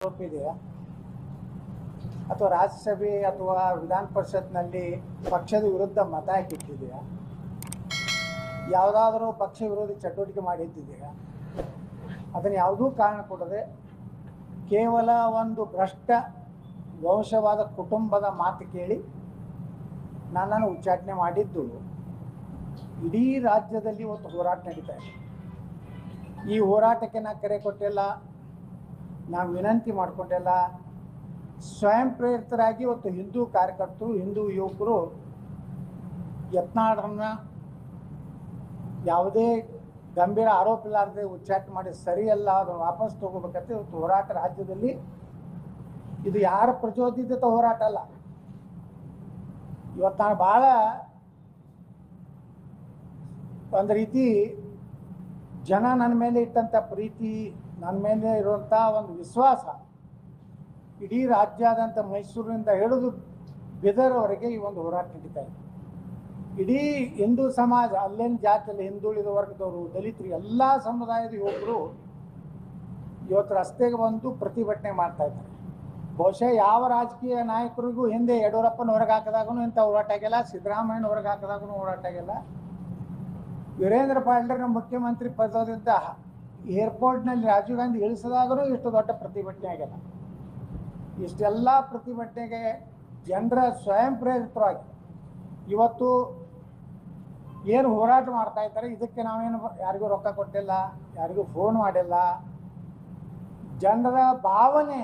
ಇದೆಯಾ? ಅಥವಾ ರಾಜ್ಯಸಭೆ ಅಥವಾ ವಿಧಾನ ಪರಿಷತ್ನಲ್ಲಿ ಪಕ್ಷದ ವಿರುದ್ಧ ಮತ ಹಾಕಿಟ್ಟಿದೆಯಾ ಯಾವುದಾದ್ರೂ ಪಕ್ಷ ವಿರೋಧಿ ಚಟುವಟಿಕೆ ಮಾಡಿದ್ದಿದೆಯಾ ಅದನ್ನು ಯಾವುದೂ ಕಾರಣ ಕೊಡದೆ ಕೇವಲ ಒಂದು ಭ್ರಷ್ಟ ವಂಶವಾದ ಕುಟುಂಬದ ಮಾತು ಕೇಳಿ ನನ್ನನ್ನು ಉಚ್ಚಾಟನೆ ಮಾಡಿದ್ದು ಇಡೀ ರಾಜ್ಯದಲ್ಲಿ ಒಂದು ಹೋರಾಟ ನಡೀತಾ ಇದೆ. ಈ ಹೋರಾಟಕ್ಕೆ ನಾನು ಕರೆ ಕೊಟ್ಟಿಲ್ಲ ನಾವು ವಿನಂತಿ ಮಾಡಿಕೊಂಡೆಲ್ಲ ಸ್ವಯಂ ಪ್ರೇರಿತರಾಗಿ ಇವತ್ತು ಹಿಂದೂ ಕಾರ್ಯಕರ್ತರು, ಹಿಂದೂ ಯುವಕರು ಯತ್ನಾಳರನ್ನ ಯಾವುದೇ ಗಂಭೀರ ಆರೋಪ ಇಲ್ಲಾರದೆ ಉಚ್ಚಾಟ ಮಾಡಿ ಸರಿಯಲ್ಲ ಅದನ್ನು ವಾಪಸ್ ತಗೋಬೇಕಂತ ಇವತ್ತು ಹೋರಾಟ ರಾಜ್ಯದಲ್ಲಿ ಇದು ಯಾರ ಪ್ರಚೋದಿತ ಹೋರಾಟ ಅಲ್ಲ. ಇವತ್ತು ನಾನು ಭಾಳ ಒಂದು ರೀತಿ ಜನ ನನ್ನ ಮೇಲೆ ಇಟ್ಟಂಥ ಪ್ರೀತಿ ನನ್ನ ಮೇಲೆ ಇರುವಂಥ ಒಂದು ವಿಶ್ವಾಸ ಇಡೀ ರಾಜ್ಯಾದ್ಯಂತ ಮೈಸೂರಿನಿಂದ ಹಿಡಿದು ಬಿದರ್ವರೆಗೆ ಈ ಒಂದು ಹೋರಾಟ ನಡೀತಾ ಇದೆ. ಇಡೀ ಹಿಂದೂ ಸಮಾಜ, ಅಲ್ಲೇನು ಜಾತಿಯಲ್ಲಿ ಹಿಂದುಳಿದ ವರ್ಗದವರು ದಲಿತರು, ಎಲ್ಲ ಸಮುದಾಯದ ಯುವಕರು ಇವತ್ತು ರಸ್ತೆಗೆ ಬಂದು ಪ್ರತಿಭಟನೆ ಮಾಡ್ತಾ ಇದ್ದಾರೆ. ಬಹುಶಃ ಯಾವ ರಾಜಕೀಯ ನಾಯಕರಿಗೂ ಹಿಂದೆ ಯಡಿಯೂರಪ್ಪನ ಹೊರಗೆ ಹಾಕಿದಾಗೂ ಇಂಥ ಹೋರಾಟ ಆಗಿಲ್ಲ, ಸಿದ್ದರಾಮಯ್ಯನ ಹೊರಗೆ ಹಾಕಿದಾಗೂ ಹೋರಾಟ ಆಗಿಲ್ಲ. ವೀರೇಂದ್ರ ಪಾಟೀಲ್ರ ಮುಖ್ಯಮಂತ್ರಿ ಪದದಿಂದ ಏರ್ಪೋರ್ಟ್ನಲ್ಲಿ ರಾಜೀವ್ ಗಾಂಧಿ ಇಳಿಸಿದಾಗೂ ಇಷ್ಟು ದೊಡ್ಡ ಪ್ರತಿಭಟನೆ ಆಗ್ಯದ ಇಷ್ಟೆಲ್ಲ ಪ್ರತಿಭಟನೆಗೆ ಜನರ ಸ್ವಯಂ ಪ್ರೇರಿತವಾಗಿ ಇವತ್ತು ಏನು ಹೋರಾಟ ಮಾಡ್ತಾ ಇದ್ದಾರೆ, ಇದಕ್ಕೆ ನಾವೇನು ಯಾರಿಗೂ ರೊಕ್ಕ ಕೊಟ್ಟಿಲ್ಲ, ಯಾರಿಗೂ ಫೋನ್ ಮಾಡಿಲ್ಲ. ಜನರ ಭಾವನೆ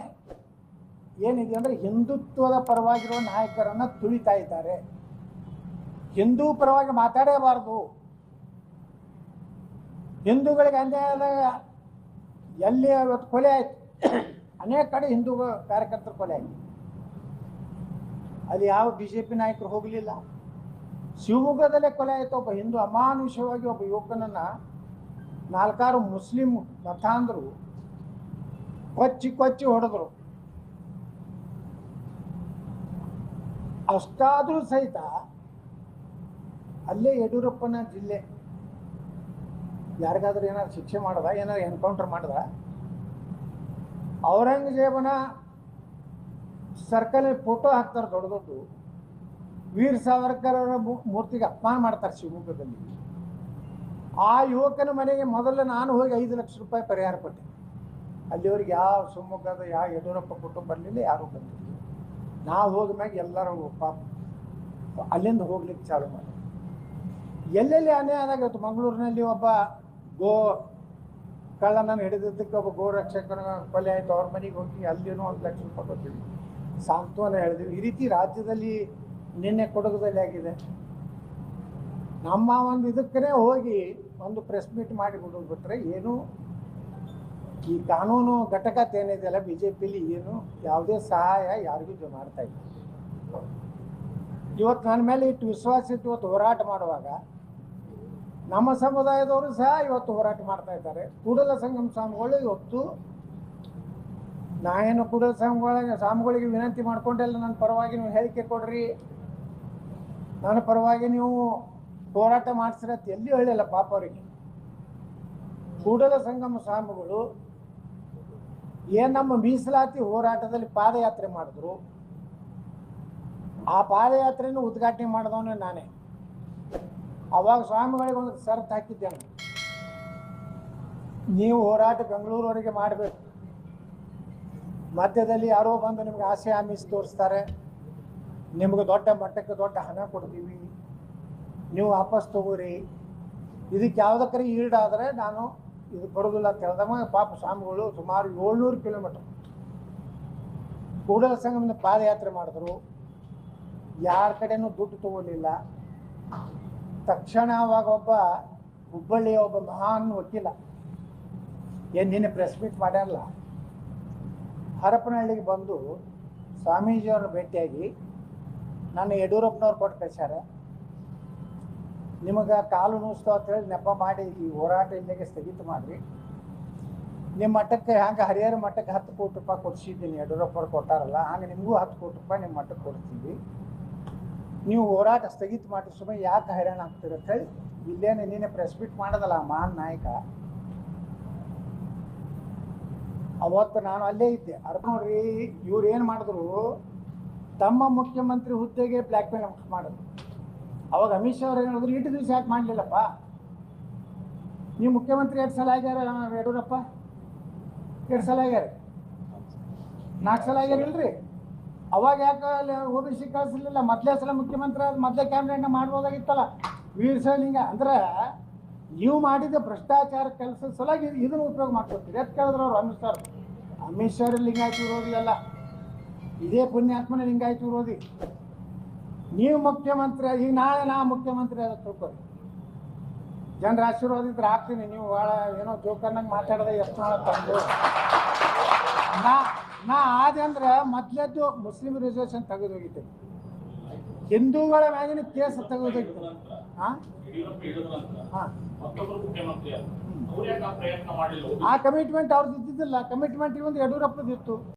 ಏನಿದೆ ಅಂದರೆ ಹಿಂದುತ್ವದ ಪರವಾಗಿರುವ ನಾಯಕರನ್ನು ತುಳಿತಾ ಇದ್ದಾರೆ. ಹಿಂದೂ ಪರವಾಗಿ ಮಾತಾಡೇಬಾರ್ದು ಹಿಂದೂಗಳಿಗೆ ಅನ್ಯಾಯ ಆದಾಗ ಎಲ್ಲಿ ಇವತ್ತು ಕೊಲೆ ಆಯ್ತು? ಅನೇಕ ಕಡೆ ಹಿಂದೂ ಕಾರ್ಯಕರ್ತರು ಕೊಲೆ ಆಯ್ತು. ಅಲ್ಲಿ ಯಾವ ಬಿ ಜೆ ಪಿ ನಾಯಕರು ಹೋಗಲಿಲ್ಲ. ಶಿವಮೊಗ್ಗದಲ್ಲೇ ಕೊಲೆ ಆಯಿತು. ಒಬ್ಬ ಹಿಂದೂ ಅಮಾನುಷವಾಗಿ ಒಬ್ಬ ಯುವಕನನ್ನ ನಾಲ್ಕಾರು ಮುಸ್ಲಿಂ ಮತಾಂಧರು ಕೊಚ್ಚಿ ಕೊಚ್ಚಿ ಹೊಡೆದ್ರು. ಅಷ್ಟಾದರೂ ಸಹಿತ ಅಲ್ಲೇ ಯಡಿಯೂರಪ್ಪನ ಜಿಲ್ಲೆ ಯಾರಿಗಾದ್ರೂ ಏನಾದ್ರು ಶಿಕ್ಷೆ ಮಾಡದ, ಏನಾದ್ರು ಎನ್ಕೌಂಟರ್ ಮಾಡದ, ಔರಂಗಜೇಬನ ಸರ್ಕಲ್ ಫೋಟೋ ಹಾಕ್ತಾರೆ ದೊಡ್ಡ ದೊಡ್ಡ. ವೀರ್ ಸಾವರ್ಕರ್ ಅವರ ಮೂರ್ತಿಗೆ ಅಪಮಾನ ಮಾಡ್ತಾರೆ ಶಿವಮೊಗ್ಗದಲ್ಲಿ. ಆ ಯುವಕನ ಮನೆಗೆ ಮೊದಲು ನಾನು ಹೋಗಿ ಐದು ಲಕ್ಷ ರೂಪಾಯಿ ಪರಿಹಾರ ಕೊಟ್ಟೆ. ಅಲ್ಲಿವರೆಗೆ ಯಾವ ಶಿವಮೊಗ್ಗದ, ಯಾವ ಯಡಿಯೂರಪ್ಪ ಕುಟುಂಬ ಬರಲಿಲ್ಲ ಯಾರೂ ಬಂದಿಲ್ಲ. ನಾವು ಹೋದ್ಮ್ಯಾಗ ಎಲ್ಲರೂ ಪಾಪ, ಅಲ್ಲಿಂದ ಹೋಗ್ಲಿಕ್ಕೆ ಚಾಲು ಮಾಡಿ ಎಲ್ಲೆಲ್ಲಿ ಅನ್ಯಾಯ ಆದಾಗ ಮಂಗಳೂರಿನಲ್ಲಿ ಒಬ್ಬ ಗೋ ಕಳ್ಳನನ್ನು ಹಿಡಿದಿದ್ದಕ್ಕೆ ಒಬ್ಬ ಗೋ ರಕ್ಷಕನ ಕೊಲೆ ಆಯಿತು, ಅವ್ರ ಮನೆಗೆ ಹೋಗಿ ಅಲ್ಲಿನೂ ಒಂದು ಲಕ್ಷ ರೂಪಾಯಿ ಕೊಟ್ಟಿದ್ವಿ. ಸಾಂತ್ವನ ಹೇಳಿದ್ವಿ ಈ ರೀತಿ ರಾಜ್ಯದಲ್ಲಿ ನಿನ್ನೆ ಕೊಡಗದಲ್ಲಿ ಆಗಿದೆ ನಮ್ಮ ಒಂದು ಇದಕ್ಕೇ ಹೋಗಿ ಒಂದು ಪ್ರೆಸ್ ಮೀಟ್ ಮಾಡಿ ಬಿಡೋದು ಬಿಟ್ಟರೆ ಏನು? ಈ ಕಾನೂನು ಘಟಕ ಏನಿದೆಯಲ್ಲ ಬಿ ಜೆ ಪಿಲಿ ಏನು? ಯಾವುದೇ ಸಹಾಯ ಯಾರಿಗೂ ಇದು ಮಾಡ್ತಾ ಇಲ್ಲ. ಇವತ್ತು ನನ್ನ ಮೇಲೆ ಇಟ್ಟು ವಿಶ್ವಾಸ ಇಟ್ಟು ಇವತ್ತು ಹೋರಾಟ ಮಾಡುವಾಗ ನಮ್ಮ ಸಮುದಾಯದವರು ಸಹ ಇವತ್ತು ಹೋರಾಟ ಮಾಡ್ತಾ ಇದ್ದಾರೆ. ಕೂಡಲ ಸಂಗಮ ಸ್ವಾಮಿಗಳು ಇವತ್ತು ನಾ ಏನು ಕೂಡಲ ಸ್ವಾಮಿಗಳಿಗೆ ಸ್ವಾಮಿಗಳಿಗೆ ವಿನಂತಿ ಮಾಡ್ಕೊಂಡೆಲ್ಲ ನನ್ನ ಪರವಾಗಿ ನೀವು ಹೇಳಿಕೆ ಕೊಡ್ರಿ. ನನ್ನ ಪರವಾಗಿ ನೀವು ಹೋರಾಟ ಮಾಡಿಸ್ರಿ ಅಂತ ಎಲ್ಲಿ ಹೇಳಿಲ್ಲ ಪಾಪ ಅವರಿಗೆ. ಕೂಡಲ ಸಂಗಮ ಸ್ವಾಮಿಗಳು ಏನು ನಮ್ಮ ಮೀಸಲಾತಿ ಹೋರಾಟದಲ್ಲಿ ಪಾದಯಾತ್ರೆ ಮಾಡಿದ್ರು? ಆ ಪಾದಯಾತ್ರೆಯನ್ನು ಉದ್ಘಾಟನೆ ಮಾಡಿದವನೇ ನಾನೇ. ಅವಾಗ ಸ್ವಾಮಿಗಳಿಗೆ ಒಂದು ಷರತ್ತು ಹಾಕಿದ್ದೆ ನಾನು ನೀವು ಹೋರಾಟ ಬೆಂಗಳೂರವರೆಗೆ ಮಾಡಬೇಕು. ಮಧ್ಯದಲ್ಲಿ ಯಾರೋ ಬಂದು ನಿಮ್ಗೆ ಆಸೆ ಆಮಿಸ್ ತೋರಿಸ್ತಾರೆ. ನಿಮ್ಗೆ ದೊಡ್ಡ ಮಟ್ಟಕ್ಕೆ ದೊಡ್ಡ ಹಣ ಕೊಡ್ತೀವಿ. ನೀವು ವಾಪಸ್ ತಗೋರಿ. ಇದಕ್ಕೆ ಯಾವುದಕ್ಕರೆ ಆದರೆ ನಾನು ಇದು ಬರೋದಿಲ್ಲ ಅಂತ ಹೇಳಿದಾಗ ಪಾಪ ಸ್ವಾಮಿಗಳು ಸುಮಾರು ಏಳ್ನೂರು ಕಿಲೋಮೀಟರ್ ಕೂಡಲ ಸಂಗಮದ ಪಾದಯಾತ್ರೆ ಮಾಡಿದ್ರು. ಯಾರ ಕಡೆನೂ ದುಡ್ಡು ತಗೊಳ್ಳಿಲ್ಲ. ತಕ್ಷಣ ಅವಾಗ ಒಬ್ಬ ಹುಬ್ಬಳ್ಳಿಯ ಒಬ್ಬ ಮಹಾನ್ ವಕೀಲ. ಏನು ನಿನ್ನೆ ಪ್ರೆಸ್ ಮೀಟ್ ಮಾಡ್ಯಾರಲ್ಲ? ಹರಪನಹಳ್ಳಿಗೆ ಬಂದು ಸ್ವಾಮೀಜಿಯವ್ರನ್ನ ಭೇಟಿಯಾಗಿ ನನ್ನ ಯಡಿಯೂರಪ್ಪನವ್ರು ಕೊಟ್ಟು ಕಳಿಸ್ಯಾರೆ. ನಿಮಗೆ ಕಾಲು ನೋಯಿಸ್ತು ಅಂತ ಹೇಳಿ ನೆಪ ಮಾಡಿ ಈ ಹೋರಾಟ ಇಲ್ಲಿಗೆ ಸ್ಥಗಿತ ಮಾಡಿರಿ. ನಿಮ್ಮ ಮಠಕ್ಕೆ ಹಂಗೆ ಹರಿಹರ ಮಠಕ್ಕೆ ಹತ್ತು ಕೋಟಿ ರೂಪಾಯಿ ಕೊಡಿಸಿದ್ದೀನಿ ಯಡಿಯೂರಪ್ಪರು ಕೊಟ್ಟಾರಲ್ಲ, ಹಂಗೆ ನಿಮಗೂ ಹತ್ತು ಕೋಟಿ ರೂಪಾಯಿ ನಿಮ್ಮ ಮಠಕ್ಕೆ ಕೊಡ್ತೀವಿ. ನೀವು ಹೋರಾಟ ಸ್ಥಗಿತ ಮಾಡಿ ಸುಮ್ಮನೆ ಯಾಕೆ ಹೈರಾಣ ಆಗ್ತೀರಾ ಅಂತ ಹೇಳಿ, ಇಲ್ಲೇನೆ ನೀನೆ ಪ್ರೆಸ್ ಮೀಟ್ ಮಾಡೋದಲ್ಲ ಮಹಾನ್ ನಾಯಕ. ಅವತ್ತು ನಾನು ಅಲ್ಲೇ ಇದ್ದೆ. ಅರ್ಥ ನೋಡ್ರಿ, ಇವ್ರು ಏನು ಮಾಡಿದ್ರು, ತಮ್ಮ ಮುಖ್ಯಮಂತ್ರಿ ಹುದ್ದೆಗೆ ಬ್ಲ್ಯಾಕ್ ಮೇಲ್ ಮಾಡಿದ್ರು. ಅವಾಗ ಅಮಿತ್ ಶಾ ಅವ್ರು ಏನು ಹೇಳಿದ್ರು ಇಟ್ಟು ದಿವಸ ಯಾಕೆ ಮಾಡಲಿಲ್ಲಪ್ಪ? ನೀವು ಮುಖ್ಯಮಂತ್ರಿ ಎರಡು ಸಲ ಆಗ್ಯಾರ ಯಡಿಯೂರಪ್ಪ? ಎರಡು ಸಲ ಆಗ್ಯಾರ? ನಾಲ್ಕು ಸಲ ಆಗ್ಯಾರಿಲ್ರಿ ಅವಾಗ ಯಾಕೆ ಓಬಿಸಿ ಕಳಿಸ್ಲಿಲ್ಲ ಮೊದಲೇ ಸಲ ಮುಖ್ಯಮಂತ್ರಿ ಆದ ಮೊದಲೇ ಕ್ಯಾಬಿನೆಟ್ನ ಮಾಡ್ಬೋದಾಗಿತ್ತಲ್ಲ? ವೀರಸಲಿಂಗ ಅಂದ್ರೆ ನೀವು ಮಾಡಿದ ಭ್ರಷ್ಟಾಚಾರ ಕೆಲಸ ಸಲುವಾಗಿ ಇದು- ಇದನ್ನು ಉಪಯೋಗ ಮಾಡ್ಕೊತೀರಿ. ಎತ್ ಕೇಳಿದ್ರು ಅವ್ರು ಅಮಿತ್ ಅವ್ರು. ಅಮಿತ್ ಅವ್ರು ಲಿಂಗಾಯತ ವಿರೋಧಿ ಇದೇ ಪುಣ್ಯಾತ್ಮನ ಲಿಂಗಾಯತ ವಿರೋಧಿ. ನೀವು ಮುಖ್ಯಮಂತ್ರಿ ಈಗ ನಾಳೆ ನಾ ಮುಖ್ಯಮಂತ್ರಿ ಆದ ತಿಳ್ಕೊರಿ. ಜನರ ಆಶೀರ್ವಾದ ಇದ್ರೆ ಹಾಕ್ತೀನಿ. ನೀವು ಭಾಳ ಏನೋ ಜೋಕರ್ನಾಗ ಮಾತಾಡದೆ ಎಷ್ಟು ತಂದು. ನಾ ನಾ ಆದೆ ಅಂದ್ರೆ ಮೊದ್ಲೇದ್ದು ಮುಸ್ಲಿಂ ರಿಸರ್ವೇಷನ್ ತೆಗೆದು ಹೋಗಿದ್ದೇನೆ ಹಿಂದೂಗಳ ಮ್ಯಾಗಿನ ಕೇಸ್ ತೆಗೆದೋಗಿತ್ತು. ಆ? ಕಮಿಟ್ಮೆಂಟ್ ಅವ್ರದ್ದು ಇದ್ದಿದ್ದಿಲ್ಲ ಕಮಿಟ್ಮೆಂಟ್ ಒಂದು ಯಡಿಯೂರಪ್ಪದಿತ್ತು